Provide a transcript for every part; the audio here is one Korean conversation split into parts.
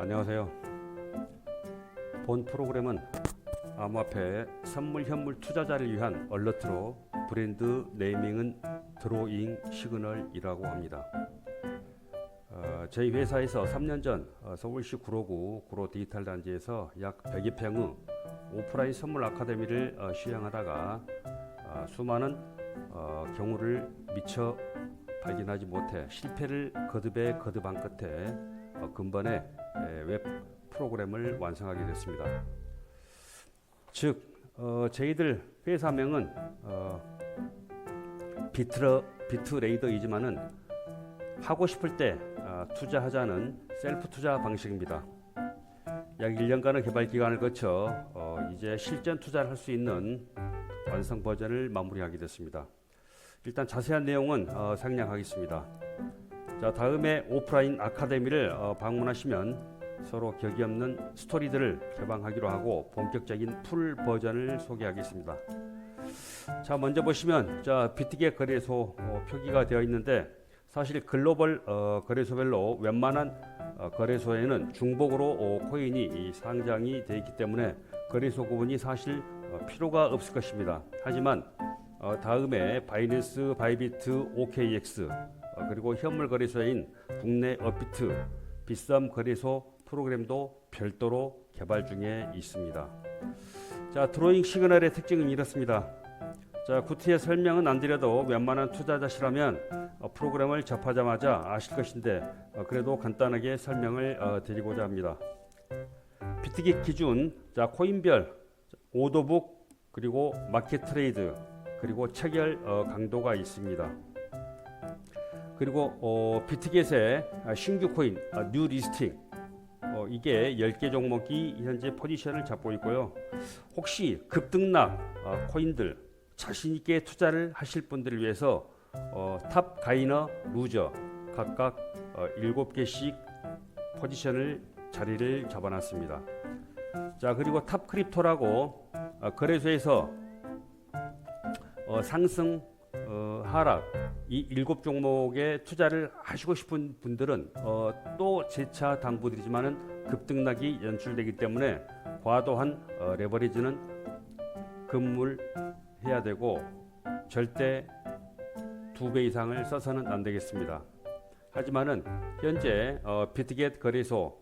안녕하세요. 본 프로그램은 암호화폐 선물 현물 투자자를 위한 얼러트로 브랜드 네이밍은 드로잉 시그널이라고 합니다. 어, 저희 회사에서 3년 전 어, 서울시 구로구 구로 디지털 단지에서 약 100여 평의 오프라인 선물 아카데미를 어, 시행하다가 어, 수많은 어, 경우를 미처 발견하지 못해 실패를 거듭에 거듭한 끝에 어, 근본에 에, 웹 프로그램을 완성하게 됐습니다. 즉, 어, 저희들 회사명은 어, 비트러 비트레이더이지만은 하고 싶을 때 어, 투자하자는 셀프 투자 방식입니다. 약 1년간의 개발 기간을 거쳐 어, 이제 실전 투자를 할 수 있는 완성 버전을 마무리하게 됐습니다. 일단 자세한 내용은 어, 상냥하겠습니다. 자 다음에 오프라인 아카데미를 어, 방문하시면 서로 격이 없는 스토리들을 개방하기로 하고 본격적인 풀 버전을 소개하겠습니다. 자 먼저 보시면 자 비트게 거래소 어, 표기가 되어 있는데 사실 글로벌 어, 거래소별로 웬만한 어, 거래소에는 중복으로 어, 코인이 이 상장이 되어 있기 때문에 거래소 구분이 사실 어, 필요가 없을 것입니다. 하지만 어, 다음에 바이낸스, 바이비트, OKX 어, 그리고 현물 거래소인 국내 업비트, 비썸 거래소 프로그램도 별도로 개발 중에 있습니다. 자, 드로잉 시그널의 특징은 이렇습니다. 자, 구티의 설명은 안 드려도 웬만한 투자자시라면 어, 프로그램을 접하자마자 아실 것인데 어, 그래도 간단하게 설명을 어, 드리고자 합니다. 비트기 기준, 자, 코인별, 오더북 그리고 마켓 트레이드 그리고 체결 어, 강도가 있습니다. 그리고 어, 비트겟의 아, 신규 코인 아, 뉴 리스팅 어, 이게 10개 종목이 현재 포지션을 잡고 있고요. 혹시 급등락 어, 코인들 자신 있게 투자를 하실 분들을 위해서 어, 탑 가이너 루저 각각 어, 7개씩 포지션을 자리를 잡아놨습니다. 자 그리고 탑 크립토라고 어, 거래소에서 어, 상승 어, 하락 이 일곱 종목에 투자를 하시고 싶은 분들은 어, 또 재차 당부드리지만은 급등락이 연출되기 때문에 과도한 어, 레버리지는 금물해야 되고 절대 두 배 이상을 써서는 안 되겠습니다. 하지만은 현재 어, 비트겟 거래소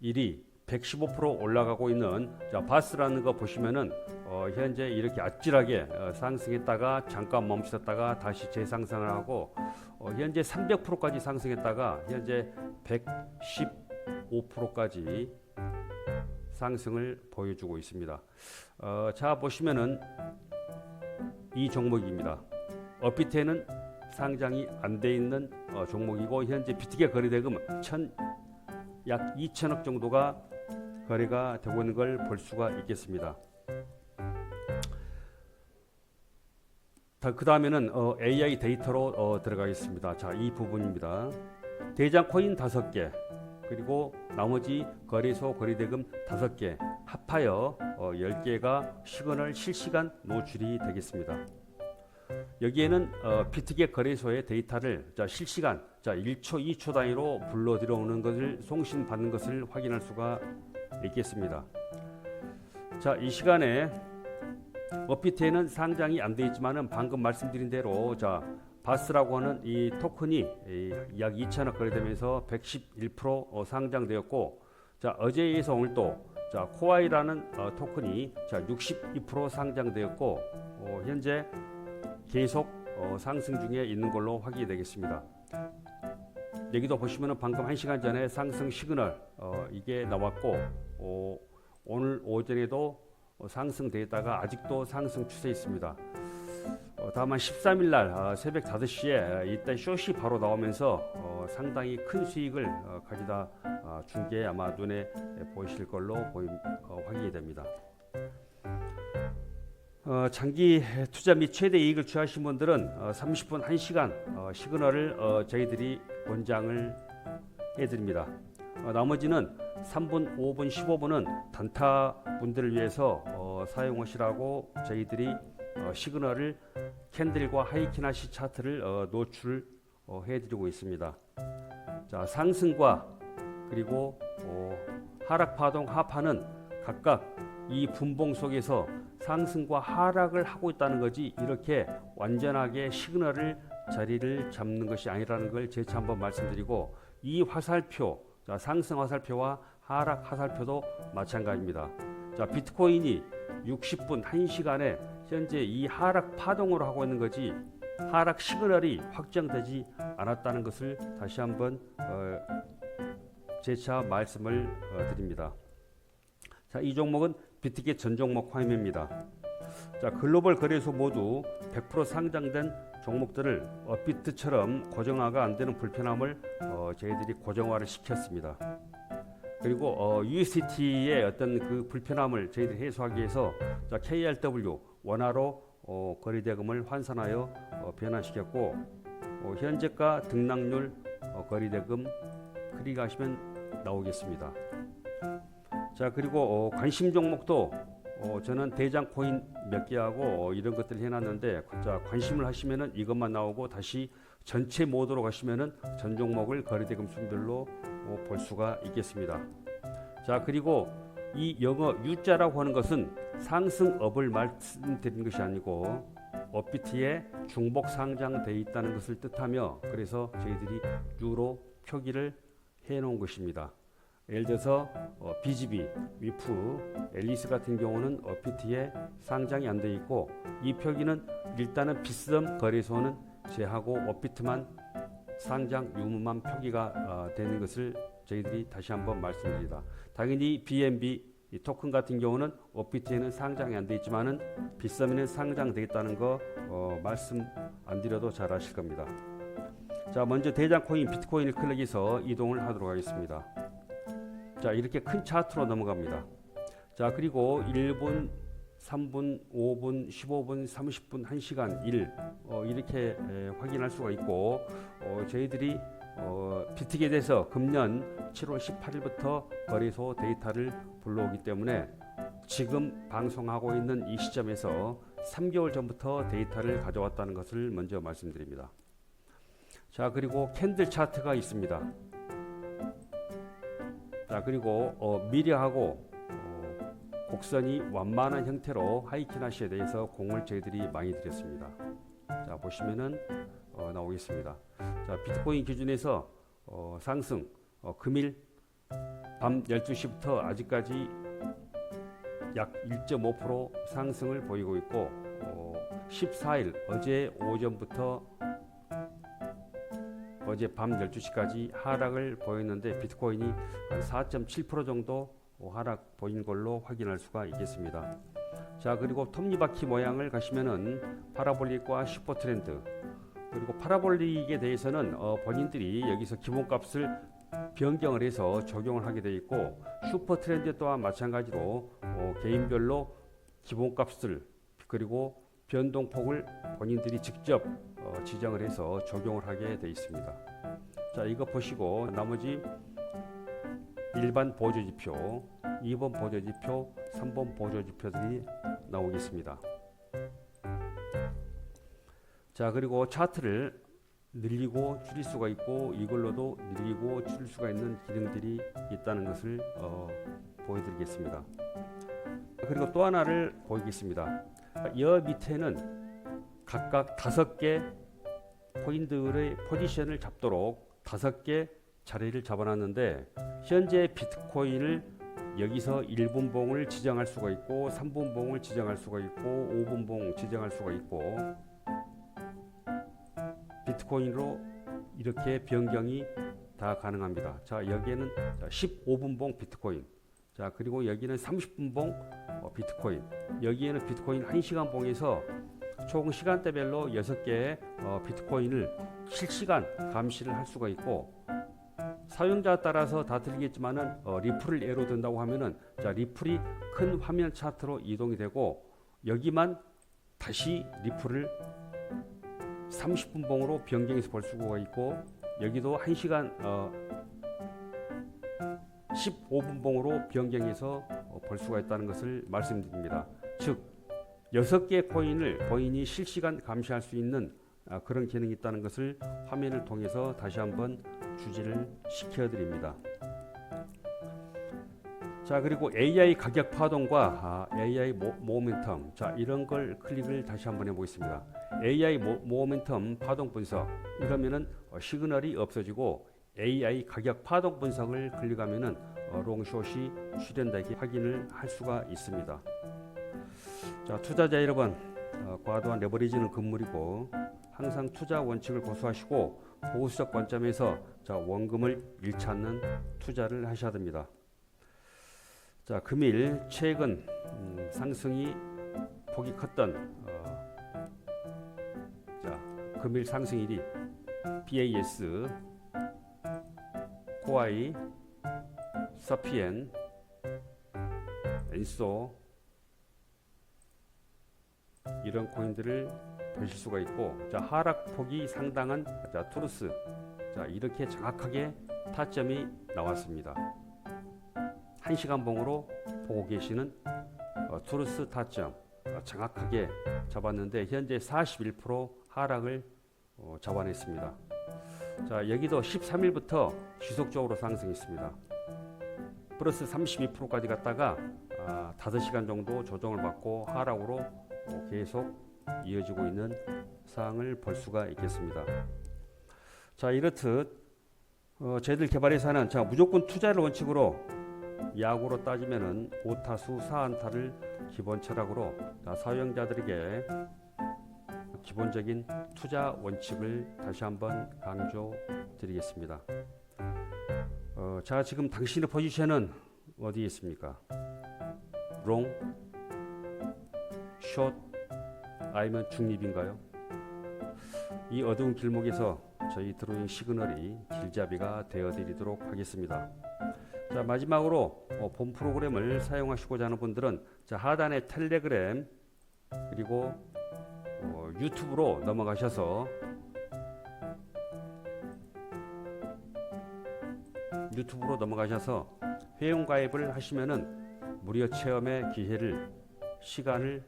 1위 115% 올라가고 있는 자, 바스라는 거 보시면은 어, 현재 이렇게 아찔하게 어, 상승했다가 잠깐 멈췄다가 다시 재상승을 하고 어, 현재 300%까지 상승했다가 현재 115%까지 상승을 보여주고 있습니다. 어, 자 보시면은 이 종목입니다. 업비트에는 상장이 안 돼 있는 어, 종목이고 현재 비트게 거래대금 천 약 2천억 정도가 거래가 되고 있는 걸 볼 수가 있겠습니다. 그 다음에는 어, AI 데이터로 어, 들어가겠습니다. 자, 이 부분입니다. 대장 코인 다섯 개 그리고 나머지 거래소 거래대금 다섯 개 합하여 어, 10개가 시그널 실시간 노출이 되겠습니다. 여기에는 어, 비트겟 거래소의 데이터를 자, 실시간 자, 1초, 2초 단위로 불러 들어오는 것을 송신 받는 것을 확인할 수가 있겠습니다. 자, 이 시간에 업비트에는 상장이 안 돼 있지만은 방금 말씀드린 대로 자, 바스라고 하는 이 토큰이 이, 약 2천억 거래되면서 111% 어, 상장되었고 자, 어제에 의해서 오늘 또 자, 코아이라는 어, 토큰이 자, 62% 상장되었고 어, 현재 계속 어, 상승 중에 있는 걸로 확인이 되겠습니다. 여기도 보시면은 방금 한 시간 전에 상승 시그널 어, 이게 나왔고 어, 오늘 오전에도 어, 상승되다가 아직도 상승 추세 있습니다. 어, 다만 13일 날 어, 새벽 5시에 이때 숏이 바로 나오면서 어, 상당히 큰 수익을 어, 가져다 어, 준게 아마 눈에 보이실 걸로 보임, 어, 확인이 됩니다. 어, 장기 투자 및 최대 이익을 취하신 분들은 어, 30분 1시간 어, 시그널을 어, 저희들이 권장을 해드립니다. 어, 나머지는 3분, 5분, 15분은 단타 분들을 위해서 어, 사용하시라고 저희들이 어, 시그널을 캔들과 하이키나시 차트를 어, 노출 어, 있습니다. 자 상승과 그리고 어, 하락 파동 하파는 각각 이 분봉 속에서 상승과 하락을 하고 있다는 거지 이렇게 완전하게 시그널을 자리를 잡는 것이 아니라는 걸 재차 한번 말씀드리고 이 화살표 자, 상승 화살표와 하락 화살표도 마찬가지입니다. 자, 비트코인이 60분 1시간에 현재 이 하락 파동으로 하고 있는 거지 하락 시그널이 확정되지 않았다는 것을 다시 한번 어, 재차 말씀을 어, 드립니다. 자, 이 종목은 비트게 전 종목 화면입니다. 자, 글로벌 거래소 모두 100% 상장된 종목들을 업비트처럼 고정화가 안 되는 불편함을 어, 저희들이 고정화를 시켰습니다. 그리고 어, USDT의 어떤 그 불편함을 저희들이 해소하기 위해서 자, KRW 원화로 어, 거래대금을 환산하여 어, 변환시켰고 어, 현재가 등락률 어, 거래대금 클릭하시면 나오겠습니다. 자 그리고 어, 관심 종목도 어, 저는 대장 코인 몇 개하고 어, 이런 것들 해놨는데 자 관심을 하시면은 이것만 나오고 다시 전체 모드로 가시면은 전 종목을 거래대금 순별로 어, 볼 수가 있겠습니다. 자 그리고 이 영어 U자라고 하는 것은 상승업을 말씀드리는 것이 아니고 업비트에 중복 상장돼 있다는 것을 뜻하며 그래서 저희들이 U로 표기를 해놓은 것입니다. 예를 들어서 어, BGB, 위프, 앨리스 같은 경우는 업비트에 상장이 안 돼 있고 이 표기는 일단은 비스듬 거래소는 제하고 업비트만 상장 유무만 표기가 어, 되는 것을 저희들이 다시 한번 말씀드립니다. 당연히 BNB 이 토큰 같은 경우는 업비트에는 상장이 안 돼 있지만은 비썸에는 상장돼 있다는 거 어, 말씀 안 드려도 잘 아실 겁니다. 자 먼저 대장 코인 비트코인을 클릭해서 이동을 하도록 하겠습니다. 자 이렇게 큰 차트로 넘어갑니다. 자 그리고 1분, 3분, 5분, 15분, 30분, 1시간, 1 어, 이렇게 에, 확인할 수가 있고 어, 저희들이 어, 비트게 돼서 금년 7월 18일부터 거래소 데이터를 불러오기 때문에 지금 방송하고 있는 이 시점에서 3개월 전부터 데이터를 가져왔다는 것을 먼저 말씀드립니다. 자 그리고 캔들 차트가 있습니다. 자 그리고 어, 미래하고 어, 곡선이 완만한 형태로 하이키나시에 대해서 공을 저희들이 많이 드렸습니다. 자 보시면은 어, 나오겠습니다. 자 비트코인 기준에서 어, 상승 어, 금일 밤 12시부터 아직까지 약 1.5% 상승을 보이고 있고 어, 14일 어제 오전부터 어제 밤 12시까지 하락을 보였는데 비트코인이 한 4.7% 정도 하락 보인 걸로 확인할 수가 있겠습니다. 자 그리고 톱니바퀴 모양을 가시면은 파라볼릭과 슈퍼 트렌드 그리고 파라볼릭에 대해서는 어, 본인들이 여기서 기본값을 변경을 해서 적용을 하게 되어 있고 슈퍼 트렌드 또한 마찬가지로 어, 개인별로 기본값을 그리고 변동폭을 본인들이 직접 어, 지정을 해서 적용을 하게 되어 있습니다. 자 이거 보시고 나머지 1번 보조지표, 2번 보조지표, 3번 보조지표들이 나오겠습니다. 자 그리고 차트를 늘리고 줄일 수가 있고 이걸로도 늘리고 줄일 수가 있는 기능들이 있다는 것을 어, 보여드리겠습니다. 그리고 또 하나를 보이겠습니다. 여 밑에는 각각 다섯 개 코인들의 포지션을 잡도록 다섯 개 자리를 잡아놨는데 현재 비트코인을 여기서 1분봉을 지정할 수가 있고 3분봉을 지정할 수가 있고 5분봉 지정할 수가 있고 비트코인으로 이렇게 변경이 다 가능합니다. 자 여기에는 15분봉 비트코인 자 그리고 여기는 30분봉 어, 비트코인 여기에는 비트코인 1시간 봉에서 총 시간대별로 6개의 어, 비트코인을 실시간 감시를 할 수가 있고 사용자 따라서 다 틀리겠지만은 어, 리플을 예로 든다고 하면은 자 리플이 큰 화면 차트로 이동이 되고 여기만 다시 리플을 30분 봉으로 변경해서 볼 수가 있고 여기도 1시간 어, 15분 봉으로 변경해서 어, 볼 수가 있다는 것을 말씀드립니다. 즉 6개 코인을 본인이 실시간 감시할 수 있는 아, 그런 기능이 있다는 것을 화면을 통해서 다시 한번 주지를 시켜 드립니다. 자 그리고 AI 가격 파동과 아, AI 모, 모멘텀 자 이런 걸 클릭을 다시 한번 해보겠습니다. AI 모, 모멘텀 파동 분석 이러면은 어, 시그널이 없어지고 AI 가격 파동 분석을 클릭하면은 어, 롱숏이 이렇게 확인을 할 수가 있습니다. 자 투자자 여러분 어, 과도한 레버리지는 금물이고 항상 투자 원칙을 고수하시고 보수적 관점에서 자 원금을 잃지 않는 투자를 하셔야 됩니다. 자 금일 최근 음, 상승이 폭이 컸던 어, 자 금일 상승일이 BAS, 코아이, 서피엔, 엔소 이런 코인들을 보실 수가 있고 자 하락폭이 상당한 자 투르스 자 이렇게 정확하게 타점이 나왔습니다. 1시간 봉으로 보고 계시는 어, 투르스 타점 어, 정확하게 잡았는데 현재 41% 하락을 어, 잡아냈습니다. 자 여기도 13일부터 지속적으로 상승했습니다. 플러스 32%까지 갔다가 아, 5시간 정도 조정을 받고 하락으로 어, 계속 이어지고 있는 사항을 볼 수가 있겠습니다. 자 이렇듯 어, 저희들 개발회사는 자 무조건 투자를 원칙으로 야구로 따지면은 5타수 4안타를 기본 철학으로 자, 사용자들에게 기본적인 투자 원칙을 다시 한번 강조드리겠습니다. 어, 자 지금 당신의 포지션은 어디에 있습니까? 롱, 숏, 아니면 중립인가요? 이 어두운 길목에서 저희 드로잉 시그널이 길잡이가 되어드리도록 하겠습니다. 자 마지막으로 어, 본 프로그램을 사용하시고자 하는 분들은 자 하단에 텔레그램 그리고 어, 유튜브로 넘어가셔서 유튜브로 넘어가셔서 회원 가입을 하시면은 무료 체험의 기회를 시간을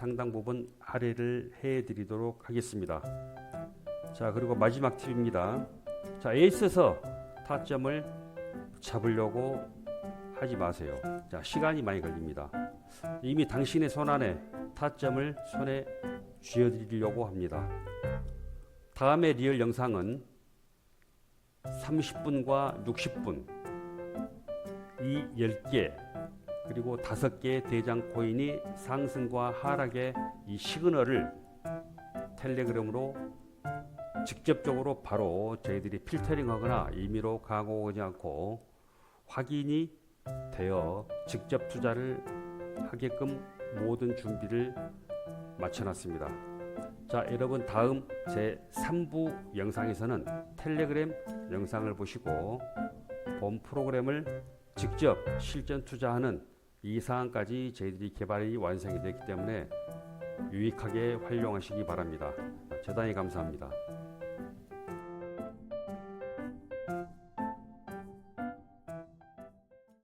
상당 부분 할애를 해 드리도록 하겠습니다. 자, 그리고 마지막 팁입니다. 자, 에이스에서 타점을 잡으려고 하지 마세요. 자, 시간이 많이 걸립니다. 이미 당신의 손 안에 타점을 손에 쥐어 드리려고 합니다. 다음의 리얼 영상은 30분과 60분 이 10개 그리고 5개의 대장 코인이 상승과 하락의 이 시그널을 텔레그램으로 직접적으로 바로 저희들이 필터링하거나 임의로 강호하지 않고 확인이 되어 직접 투자를 하게끔 모든 준비를 마쳐놨습니다. 자, 여러분 다음 제 3부 영상에서는 텔레그램 영상을 보시고 본 프로그램을 직접 실전 투자하는 이 사항까지 저희들이 개발이 완성이 됐기 때문에 유익하게 활용하시기 바랍니다. 대단히 감사합니다.